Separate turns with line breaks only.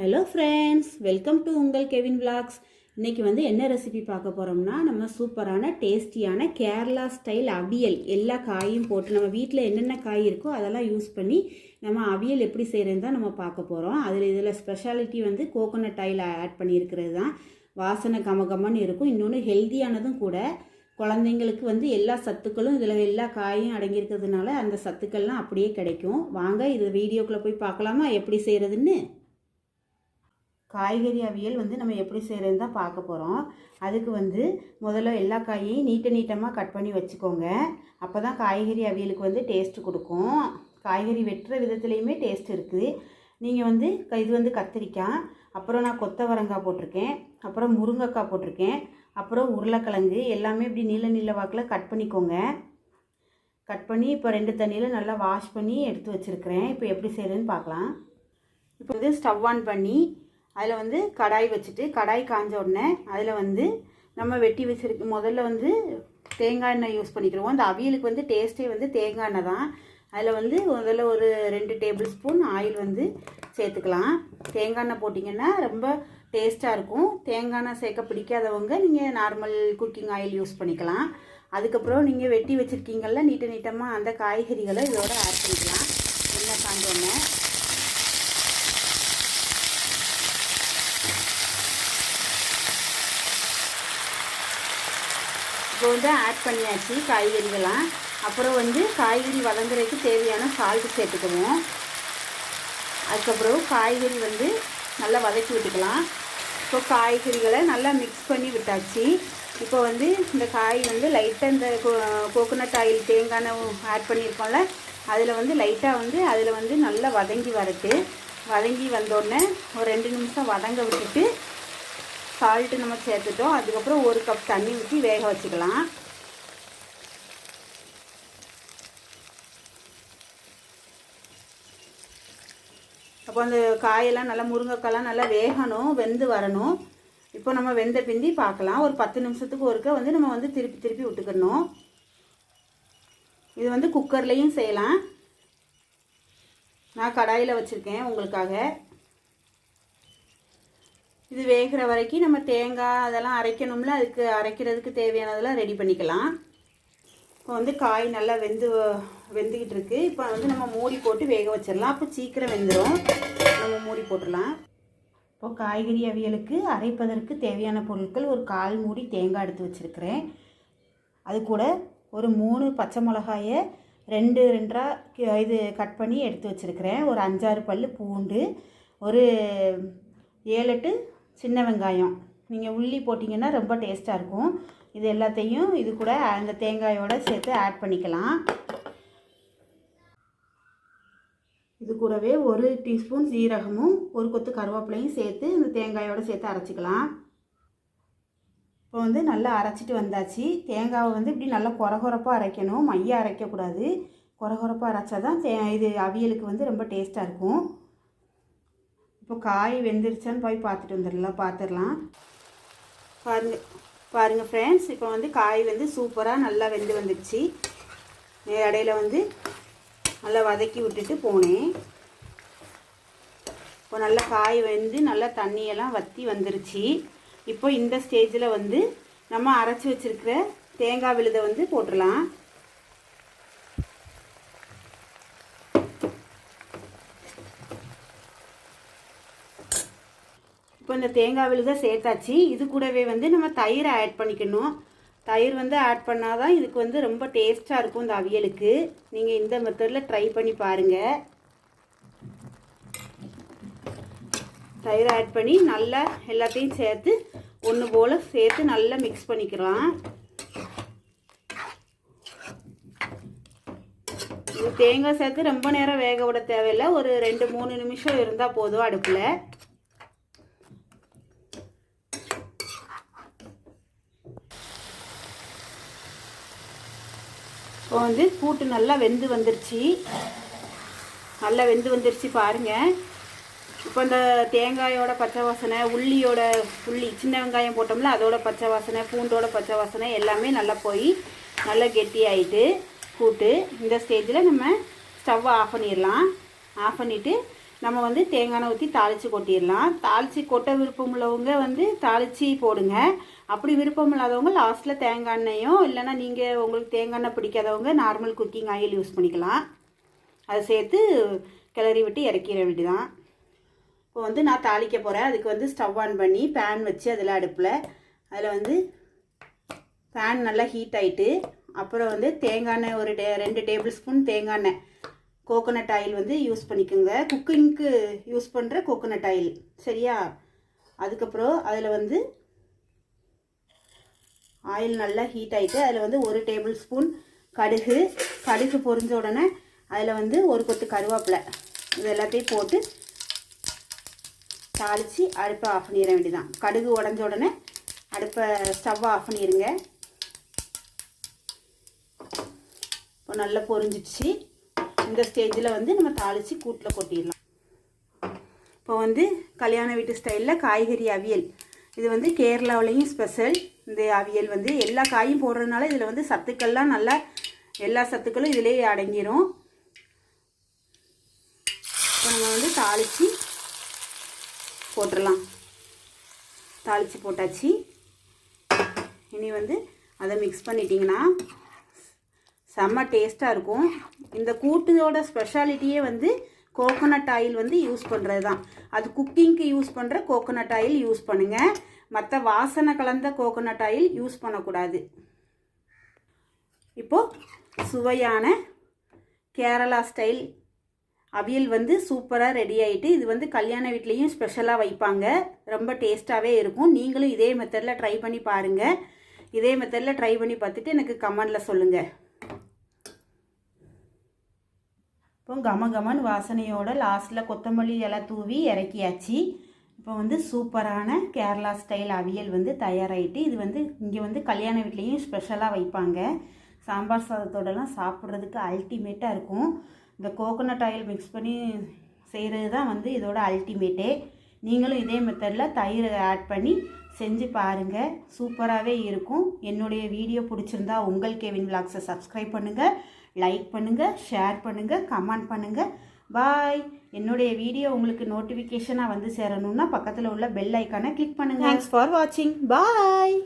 Hello friends welcome to உங்கள் Kevin vlogs இன்றைக்கி வந்து என்ன ரெசிபி பார்க்க போகிறோம்னா நம்ம சூப்பரான டேஸ்டியான கேரளா ஸ்டைல் அவியல். எல்லா காயும் போட்டு நம்ம வீட்டில் என்னென்ன காய் இருக்கோ அதெல்லாம் யூஸ் பண்ணி நம்ம அவியல் எப்படி செய்கிறதுன்னு தான் நம்ம பார்க்க போகிறோம் அதில் இதில் ஸ்பெஷாலிட்டி வந்து கோகோனட் ஆயில் ஆட் பண்ணியிருக்கிறது தான். வாசனை கமகமன்னு இருக்கும். இன்னொன்று ஹெல்த்தியானதும் கூட. குழந்தைங்களுக்கு வந்து எல்லா சத்துக்களும் இதில் எல்லா காயும் அடங்கியிருக்கிறதுனால அந்த சத்துக்கள்லாம் அப்படியே கிடைக்கும். வாங்க இது வீடியோக்குள்ளே போய் பார்க்கலாமா? எப்படி செய்கிறதுன்னு காய்கறி அவியல் வந்து நம்ம எப்படி செய்கிறதுன்னு தான் பார்க்க போகிறோம் அதுக்கு வந்து முதல்ல எல்லா காயையும் நீட்ட நீட்டமாக கட் பண்ணி வச்சுக்கோங்க. அப்போ தான் காய்கறி அவியலுக்கு வந்து டேஸ்ட்டு கொடுக்கும். காய்கறி வெட்டுற விதத்துலேயுமே டேஸ்ட் இருக்குது நீங்கள் வந்து க- இது வந்து கத்திரிக்காய் அப்புறம் நான் கொத்தவரங்காய் போட்டிருக்கேன் அப்புறம் முருங்கைக்காய் போட்டிருக்கேன் அப்புறம் உருளைக்கிழங்கு எல்லாமே இப்படி நீல நீல வாக்கில் கட் பண்ணிக்கோங்க. கட் பண்ணி இப்போ ரெண்டு தண்ணியில் நல்லா வாஷ் பண்ணி எடுத்து வச்சுருக்கிறேன். இப்போ எப்படி செய்கிறதுன்னு பார்க்கலாம். இப்போ வந்து ஸ்டவ் ஆன் பண்ணி அதில் வந்து கடாய் வச்சுட்டு கடாய் காஞ்ச உடனே அதில் வந்து நம்ம வெட்டி வச்சிருக்க முதல்ல வந்து தேங்காய் எண்ணெய் யூஸ் பண்ணிக்கிறோம் அந்த அவியலுக்கு வந்து டேஸ்ட்டே வந்து தேங்காய் எண்ணெய் தான். அதில் வந்து முதல்ல ஒரு ரெண்டு டேபிள் ஸ்பூன் ஆயில் வந்து சேர்த்துக்கலாம். தேங்காய் எண்ணெய் போட்டிங்கன்னா ரொம்ப டேஸ்ட்டாக இருக்கும். தேங்காய் எண்ணெய் சேர்க்க பிடிக்காதவங்க நீங்கள் நார்மல் குக்கிங் ஆயில் யூஸ் பண்ணிக்கலாம். அதுக்கப்புறம் நீங்கள் வெட்டி வச்சுருக்கீங்கள்ல நீட்ட நீட்டமாக அந்த காய்கறிகளை இதோட ஆட் பண்ணிக்கலாம். எண்ணெய் காஞ்சோன்னே இப்போ வந்து ஆட் பண்ணியாச்சு காய்கறிகள்லாம். அப்புறம் வந்து காய்கறி வதங்குறதுக்கு தேவையான சால்ட்டு சேர்த்துக்குவோம். அதுக்கப்புறம் காய்கறி வந்து நல்லா வதக்கி விட்டுக்கலாம். இப்போ காய்கறிகளை நல்லா மிக்ஸ் பண்ணி விட்டாச்சு. இப்போ வந்து இந்த காய் வந்து லைட்டாக இந்த கோகோனட் ஆயில் தேங்காய் எண்ணெய் ஆட் பண்ணியிருக்கோம்ல அதில் வந்து லைட்டாக வந்து அதில் வந்து நல்லா வதங்கி வரட்டு வதங்கி வந்தோடனே ஒரு ரெண்டு நிமிஷம் வதங்க விட்டுட்டு சால்ட்டு நம்ம சேர்த்துட்டோம். அதுக்கப்புறம் ஒரு கப் தண்ணி ஊற்றி வேக வச்சுக்கலாம். அப்போ அந்த காயெல்லாம் நல்லா முருங்கைக்காயெல்லாம் நல்லா வேகணும் வெந்து வரணும். இப்போ நம்ம வெந்த பிந்தி பார்க்கலாம். ஒரு பத்து நிமிஷத்துக்கு ஒருக்க வந்து நம்ம வந்து திருப்பி திருப்பி விட்டுக்கணும் இது வந்து குக்கர்லேயும் செய்யலாம். நான் கடாயில் வச்சுருக்கேன் உங்களுக்காக. இது வேகிற வரைக்கும் நம்ம தேங்காய் அதெல்லாம் அரைக்கணும்ல அதுக்கு அரைக்கிறதுக்கு தேவையானதெல்லாம் ரெடி பண்ணிக்கலாம். இப்போ வந்து காய் நல்லா வெந்து வெந்துக்கிட்டு இருக்குது இப்போ வந்து நம்ம மூடி போட்டு வேக வச்சிடலாம். அப்போ சீக்கிரம் வெந்துடும் நம்ம மூடி போட்டுடலாம். இப்போ காய்கறி அவியலுக்கு அரைப்பதற்கு தேவையான பொருட்கள் ஒரு கால் மூடி தேங்காய் எடுத்து வச்சுருக்கிறேன். அது கூட ஒரு மூணு பச்சை மிளகாயை ரெண்டு ரெண்டாக இது கட் பண்ணி எடுத்து வச்சுருக்கிறேன். ஒரு அஞ்சாறு பல் பூண்டு ஒரு ஏழு எட்டு சின்ன வெங்காயம். நீங்கள் உள்ளி போட்டிங்கன்னா ரொம்ப டேஸ்ட்டாக இருக்கும். இது எல்லாத்தையும் இது கூட அந்த தேங்காயோடு சேர்த்து ஆட் பண்ணிக்கலாம். இது கூடவே ஒரு டீஸ்பூன் சீரகமும் ஒரு கொத்து கருவேப்பிலையும் சேர்த்து இந்த தேங்காயோட சேர்த்து அரைச்சிக்கலாம். இப்போ வந்து நல்லா அரைச்சிட்டு வந்தாச்சு. தேங்காவை வந்து இப்படி நல்லா குறகுறப்பாக அரைக்கணும். மைய அரைக்கக்கூடாது. குறகுறப்பாக அரைச்சா தான் தே இது அவியலுக்கு வந்து ரொம்ப டேஸ்ட்டாக இருக்கும். இப்போ காய் வெந்துருச்சான்னு போய் பார்த்துட்டு வந்துடலாம் பார்த்துடலாம். பாருங்கள் பாருங்கள் ஃப்ரெண்ட்ஸ் இப்போ வந்து காய் வந்து சூப்பராக நல்லா வெந்து வந்துடுச்சு. இடையில வந்து நல்லா வதக்கி விட்டுட்டு போனேன். இப்போ நல்லா காய் வெந்து நல்லா தண்ணியெல்லாம் வற்றி வந்துருச்சு. இப்போ இந்த ஸ்டேஜில் வந்து நம்ம அரைச்சி வச்சுருக்கிற தேங்காய் விழுதை வந்து போட்டுடலாம். இப்போ இந்த தேங்காய் விழுத சேர்த்தாச்சு. இது கூடவே வந்து நம்ம தயிரை ஆட் பண்ணிக்கணும். தயிர் வந்து ஆட் பண்ணால் தான் இதுக்கு வந்து ரொம்ப டேஸ்ட்டாக இருக்கும் இந்த அவியலுக்கு. நீங்கள் இந்த மெத்தடில் ட்ரை பண்ணி பாருங்கள் தயிர் ஆட் பண்ணி நல்லா எல்லாத்தையும் சேர்த்து ஒன்று போல் சேர்த்து நல்லா மிக்ஸ் பண்ணிக்கலாம். இது தேங்காய் சேர்த்து ரொம்ப நேரம் வேக விட தேவையில்லை. ஒரு ரெண்டு மூணு நிமிஷம் இருந்தால் போதும் அடுப்பில். இப்போ வந்து கூட்டு நல்லா வெந்து வந்துருச்சு. நல்லா வெந்து வந்துருச்சு பாருங்கள் இப்போ இந்த தேங்காயோட பச்சை வாசனை உள்ளியோட உள்ளி சின்ன வெங்காயம் போட்டோம்ல அதோட பச்சை வாசனை பூண்டோட பச்சை வாசனை எல்லாமே நல்லா போய் நல்லா கெட்டியாயிட்டு கூட்டு இந்த ஸ்டேஜில் நம்ம ஸ்டவ்வை ஆஃப் பண்ணிடலாம். ஆஃப் பண்ணிவிட்டு நம்ம வந்து தேங்காய் எண்ணெய் ஊற்றி தாளித்து கொட்டிடலாம். தாளித்து கொட்ட விருப்பம் உள்ளவங்க வந்து தாளித்து போடுங்க. அப்படி விருப்பம் இல்லாதவங்க லாஸ்ட்டில் தேங்காய் எண்ணெயோ இல்லைன்னா நீங்கள் உங்களுக்கு தேங்காய் எண்ணெய் பிடிக்காதவங்க நார்மல் குக்கிங் ஆயில் யூஸ் பண்ணிக்கலாம். அதை சேர்த்து கிளறி விட்டு இறக்கிற வேண்டிதான் இப்போ வந்து நான் தாளிக்க போகிறேன் அதுக்கு வந்து ஸ்டவ் ஆன் பண்ணி பேன் வச்சு அதில் அடுப்பில். அதில் வந்து பேன் நல்லா ஹீட் ஆகிட்டு அப்புறம் வந்து தேங்காய் எண்ணெய் ஒரு டே ரெண்டு டேபிள் ஸ்பூன் தேங்காய் எண்ணெய் கோகோனட் ஆயில் வந்து யூஸ் பண்ணிக்கோங்க. குக்கிங்க்கு யூஸ் பண்ணுற கோகோனட் ஆயில் சரியா? அதுக்கப்புறம் அதில் வந்து ஆயில் நல்லா ஹீட் ஆகிட்டு அதில் வந்து ஒரு டேபிள் ஸ்பூன் கடுகு. கடுகு பொரிஞ்ச உடனே அதில் வந்து ஒரு கொத்து கருவேப்பிலை. இது எல்லாத்தையும் போட்டு தாளித்து அடுப்பை ஆஃப் பண்ணிட வேண்டியதான் கடுகு உடஞ்ச உடனே அடுப்பை ஸ்டவ்வை ஆஃப் பண்ணிடுங்க இப்போ நல்லா பொரிஞ்சிடுச்சு. இந்த ஸ்டேஜில் வந்து நம்ம தாளித்து கூட்டில் கொட்டிடலாம். இப்போ வந்து கல்யாண வீட்டு ஸ்டைலில் காய்கறி அவியல். இது வந்து கேரளாவிலையும் ஸ்பெஷல் இந்த அவியல் வந்து எல்லா காயும் போடுறதுனால இதில் வந்து சத்துக்கள்லாம் நல்லா எல்லா சத்துக்களும் இதிலே அடங்கிரும். இப்போ நம்ம வந்து தாளித்து போட்டுடலாம் தாளித்து போட்டாச்சு. இனி வந்து அதை மிக்ஸ் பண்ணிட்டிங்கன்னா செம்ம டேஸ்ட்டாக இருக்கும். இந்த கூட்டோட ஸ்பெஷாலிட்டியே வந்து கோகோனட் ஆயில் வந்து யூஸ் பண்ணுறது தான் அது குக்கிங்க்கு யூஸ் பண்ணுற கோகோனட் ஆயில் யூஸ் பண்ணுங்கள் மற்ற வாசனை கலந்த கோகோனட் ஆயில் யூஸ் பண்ணக்கூடாது. இப்போது சுவையான கேரளா ஸ்டைல் அவியல் வந்து சூப்பராக ரெடி ஆகிட்டு இது வந்து கல்யாண வீட்லேயும் ஸ்பெஷலாக வைப்பாங்க. ரொம்ப டேஸ்ட்டாகவே இருக்கும். நீங்களும் இதே மெத்தடில் ட்ரை பண்ணி பாருங்கள் இதே மெத்தடில் ட்ரை பண்ணி பார்த்துட்டு எனக்கு கமெண்டில் சொல்லுங்கள் இப்போ கம கமன் வாசனையோட லாஸ்ட்டில் கொத்தமல்லி எல்லாம் தூவி இறக்கியாச்சு. இப்போ வந்து சூப்பரான கேரளா ஸ்டைல் அவியல் வந்து தயாராகிட்டு இது வந்து இங்கே வந்து கல்யாண வீட்லேயும் ஸ்பெஷலாக வைப்பாங்க. சாம்பார் சாதத்தோடலாம் சாப்பிட்றதுக்கு அல்டிமேட்டாக இருக்கும். இந்த கோகோனட் ஆயில் மிக்ஸ் பண்ணி செய்கிறது தான் வந்து இதோட அல்டிமேட்டே. நீங்களும் இதே மெத்தடில் தயிர் ஆட் பண்ணி செஞ்சு பாருங்கள் சூப்பராகவே இருக்கும். என்னுடைய வீடியோ பிடிச்சிருந்தா உங்கள் கேவின் விளாக்ஸை சப்ஸ்கிரைப் பண்ணுங்கள் லைக் பண்ணுங்கள் ஷேர் பண்ணுங்கள் கமெண்ட் பண்ணுங்கள் பாய் என்னுடைய வீடியோ உங்களுக்கு நோட்டிஃபிகேஷனாக வந்து சேரணுன்னா பக்கத்தில் உள்ள பெல் ஐக்கானை கிளிக் பண்ணுங்கள் தேங்க்ஸ் ஃபார் வாட்சிங் பாய்